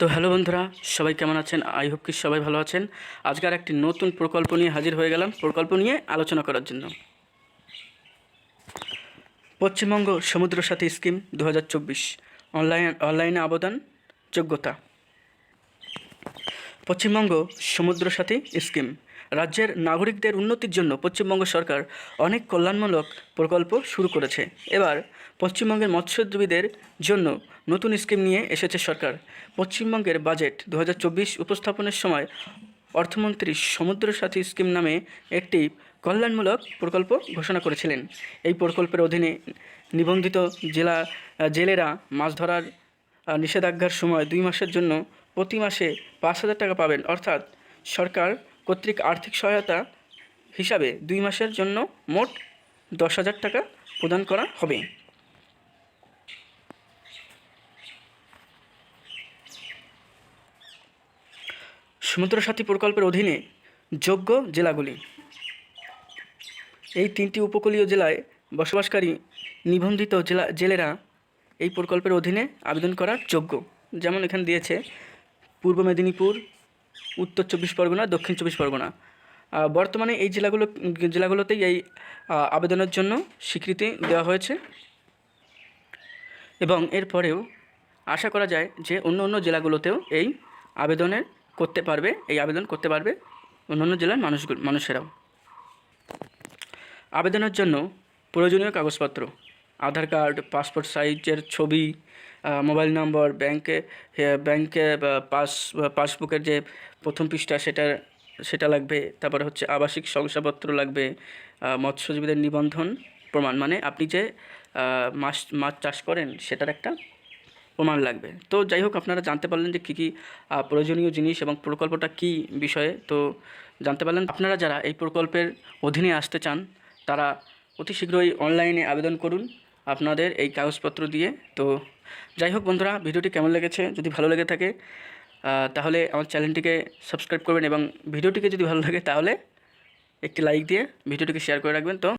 তো হ্যালো বন্ধুরা, সবাই কেমন আছেন? আই হোপ কি সবাই ভালো আছেন। আজকের একটি নতুন প্রকল্প নিয়ে হাজির হয়ে গেলাম, প্রকল্প নিয়ে আলোচনা করার জন্য। পশ্চিমবঙ্গ সমুদ্র সাথী স্কিম দু হাজার চব্বিশ, অনলাইন, অনলাইনে আবেদন, যোগ্যতা। পশ্চিমবঙ্গ সমুদ্র সাথী স্কিম রাজ্যের নাগরিকদের উন্নতির জন্য পশ্চিমবঙ্গ সরকার অনেক কল্যাণমূলক প্রকল্প শুরু করেছে। এবার পশ্চিমবঙ্গের মৎস্যজীবীদের জন্য নতুন স্কিম নিয়ে এসেছে সরকার। পশ্চিমবঙ্গের বাজেট দু হাজার চব্বিশ উপস্থাপনের সময় অর্থমন্ত্রী সমুদ্র সাথী স্কিম নামে একটি কল্যাণমূলক প্রকল্প ঘোষণা করেছিলেন। এই প্রকল্পের অধীনে নিবন্ধিত জেলা জেলেরা মাছ ধরার নিষেধাজ্ঞার সময় দুই মাসের জন্য প্রতি মাসে পাঁচ হাজার টাকা পাবেন। অর্থাৎ সরকার কর্তৃক আর্থিক সহায়তা হিসাবে দুই মাসের জন্য মোট দশ হাজার টাকা প্রদান করা হবে। সমুদ্র সাথী প্রকল্পের অধীনে যোগ্য জেলাগুলি। এই তিনটি উপকূলীয় জেলায় বসবাসকারী নিবন্ধিত জেলা, জেলেরা এই প্রকল্পের অধীনে আবেদন করার যোগ্য। যেমন এখানে দিয়েছে পূর্ব মেদিনীপুর উত্তর চব্বিশ পরগনা, দক্ষিণ চব্বিশ পরগনা। বর্তমানে এই জেলাগুলো, জেলাগুলোতেই এই আবেদনের জন্য স্বীকৃতি দেওয়া হয়েছে। এবং এরপরেও আশা করা যায় যে অন্য অন্য জেলাগুলোতেও এই আবেদনের করতে পারবে, এই আবেদন করতে পারবে অন্য অন্য জেলার মানুষগুলো, মানুষেরাও। আবেদনের জন্য প্রয়োজনীয় কাগজপত্র। আধার কার্ড, পাসপোর্ট সাইজের ছবি মোবাইল নম্বর, ব্যাংকে ব্যাংকে পাস পাসবুকের যে প্রথম পৃষ্ঠা সেটা সেটা লাগবে। তারপরে হচ্ছে আবাসিক শংসাপত্র লাগবে মৎস্যজীবীদের নিবন্ধন প্রমাণ মানে আপনি যে মাছ মাছ চাষ করেন সেটার একটা প্রমাণ লাগবে। তো যাই হোক, আপনারা জানতে পারলেন যে কী কী প্রয়োজনীয় জিনিস এবং প্রকল্পটা কী বিষয়ে। তো জানতে পারলেন, আপনারা যারা এই প্রকল্পের অধীনে আসতে চান, তারা অতি শীঘ্রই অনলাইনে আবেদন করুন। আপনাদের এই কাগজপত্র দিয়ে। তো যাই হোক বন্ধুরা, ভিডিওটি কেমন লেগেছে যদি ভালো লেগে থাকে তাহলে আমার চ্যানেলটিকে সাবস্ক্রাইব করবেন এবং ভিডিওটিকে যদি ভালো লাগে তাহলে একটি লাইক দিয়ে ভিডিওটিকে শেয়ার করে রাখবেন। তো